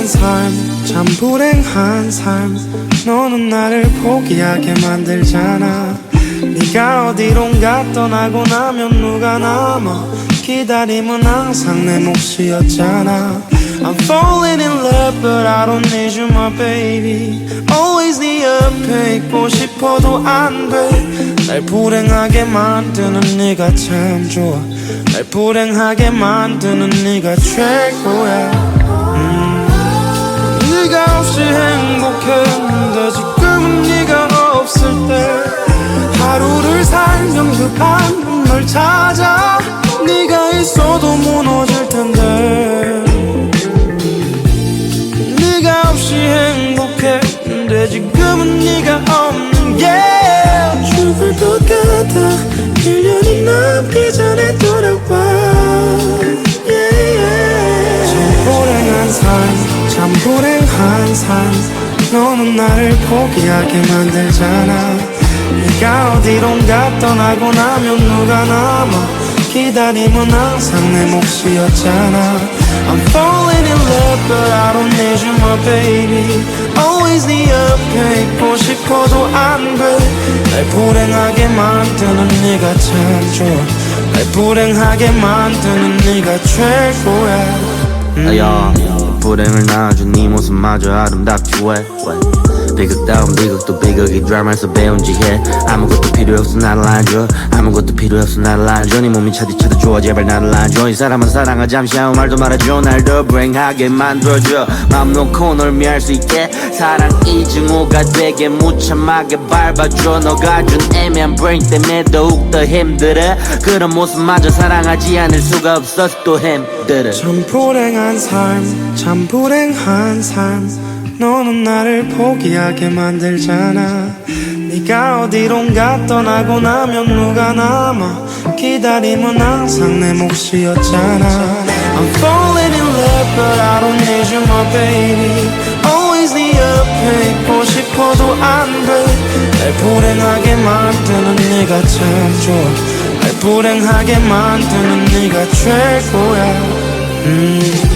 불행한 삶, 참 불행한 삶. 너는 나를 포기하게 만들잖아. 네가 어디론가 떠나고 나면 누가 남아? 기다림은 항상 내 몫이었잖아. I'm falling in love, but I don't need you, my baby. Always 네 옆에 있고 싶어도 안 돼. 날 불행하게 만드는 네가 참 좋아. 날 불행하게 만드는 네가 최고야. 음. 네가 없이 행복했는데 지금은 네가 없을 때 하루를 살면 그널 찾아 네가 있어도 무너질 텐데 네가 없이 행복했는데 지금은 네가 없는 게 죽을 것 같아 1년이 남기 전에 돌아와 불행한 삶 너는 나를 포기하게 만들잖아. 네가 어디론가 떠나고 나면 누가 남아 기다림은 항상 내 몫이었잖아. I'm falling in love but I don't need you my baby. Always 네 옆에 있고 싶어도 안돼날 불행하게 만드는 네가 참 좋아. 날 불행하게 만드는 네가 최고야. 음. 야, 불행을 낳아준 네 모습마저 아름답지 왜, 왜? 비극 다운 비극도 비극이 드라마에서 배운 지혜 아무것도 필요 없어 나를 안줘. 아무것도 필요 없어 나를 안줘. 네 몸이 차디차디 좋아 제발 나를 안줘. 이 사람은 사랑하 잠시 아무 말도 말아줘. 날 더 불행하게 만들어줘. 마음 놓고 널 미할 수 있게. 사랑 이 증오가 되게 무참하게 밟아줘. 너가 준 애매한 브레인 때문에 더욱 더 힘들어. 그런 모습마저 사랑하지 않을 수가 없어서 또 힘들어. 참 불행한 삶, 참 불행한 삶. 너는 나를 포기하게 만들잖아. 네가 어디론가 떠나고 나면 누가 남아? 기다림은 항상 내 몫이었잖아. I'm falling in love, but I don't need you, my baby. Always 네 옆에 있고 싶어도 안 돼. 날 불행하게 만드는 네가 참 좋아. 날 불행하게 만드는 네가 최고야. 음.